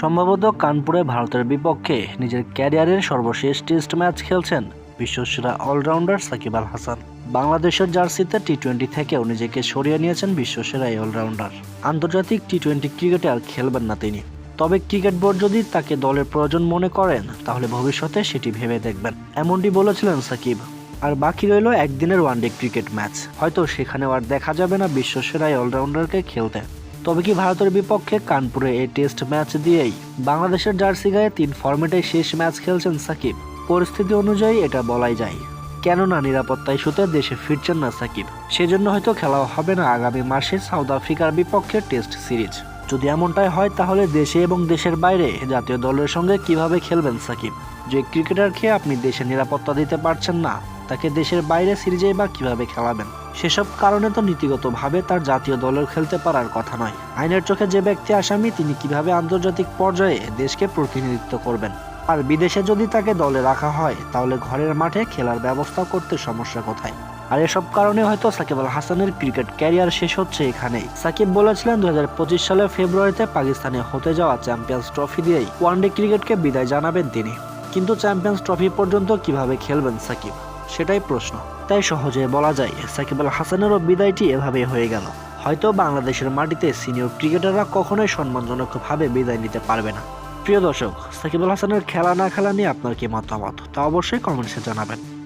সম্ভবত কানপুরে ভারতের বিপক্ষে নিজের ক্যারিয়ারের সর্বশেষ টেস্ট ম্যাচ খেলছেন বিশ্বসেরা অলরাউন্ডার সাকিব আল হাসান। বাংলাদেশের জার্সিতে টি টোয়েন্টি থেকেও নিজেকে সরিয়ে নিয়েছেন বিশ্বসেরা এই অলরাউন্ডার। আন্তর্জাতিক টি টোয়েন্টি ক্রিকেটে আর খেলবেন না তিনি। তবে ক্রিকেট বোর্ড যদি তাকে দলের প্রয়োজন মনে করেন, তাহলে ভবিষ্যতে সেটি ভেবে দেখবেন, এমনটি বলেছিলেন সাকিব। আর বাকি রইল একদিনের ওয়ানডে ক্রিকেট ম্যাচ। হয়তো সেখানেও আর দেখা যাবে না বিশ্বসেরা এই অলরাউন্ডারকে খেলতে। তবে কি ভারতের বিপক্ষে কানপুরে এই টেস্ট ম্যাচ দিয়েই বাংলাদেশের জার্সি গায়ে তিন ফরম্যাটে শেষ ম্যাচ খেলছেন সাকিব। পরিস্থিতি অনুযায়ী এটা বলাই যায়। কেননা নিরাপত্তা ইস্যুতে দেশে ফিরছেন না সাকিব। সেজন্য হয়তো খেলাও হবে না আগামী মাসে সাউথ আফ্রিকার বিপক্ষে টেস্ট সিরিজ। যদি এমনটাই হয় তাহলে দেশে এবং দেশের বাইরে জাতীয় দলের সঙ্গে কীভাবে খেলবেন সাকিব? যে ক্রিকেটারকে আপনি দেশে নিরাপত্তা দিতে পারছেন না তাকে দেশের বাইরে সিরিজে বা কীভাবে খেলাবেন? সেসব কারণে তো নীতিগতভাবে তার জাতীয় দলের খেলতে পারার কথা নয়। আইনের চোখে যে ব্যক্তি আসামি, তিনি কীভাবে আন্তর্জাতিক পর্যায়ে দেশকে প্রতিনিধিত্ব করবেন? আর বিদেশে যদি তাকে দলে রাখা হয়, তাহলে ঘরের মাঠে খেলার ব্যবস্থা করতে সমস্যা কোথায়? আর এসব কারণে হয়তো সাকিব আল হাসানের ক্রিকেট ক্যারিয়ার শেষ হচ্ছে এখানেই। সাকিব বলেছিলেন দু সালের ফেব্রুয়ারিতে পাকিস্তানে হতে যাওয়া চ্যাম্পিয়ন্স ট্রফি দিয়েই ওয়ানডে ক্রিকেটকে বিদায় জানাবেন তিনি। কিন্তু চ্যাম্পিয়ন্স ট্রফি পর্যন্ত কীভাবে খেলবেন সাকিব? সেটাই প্রশ্ন। তাই সহজে বলা যায়, সাকিব আল হাসানেরও বিদায়টি এভাবে হয়ে গেল। হয়তো বাংলাদেশের মাটিতে সিনিয়র ক্রিকেটাররা কখনোই সম্মানজনকভাবে বিদায় নিতে পারবে না। প্রিয় দর্শক, সাকিব আল হাসানের খেলা না খেলা নিয়ে আপনার কি মতামত? তা অবশ্যই কমেন্টসে জানাবেন।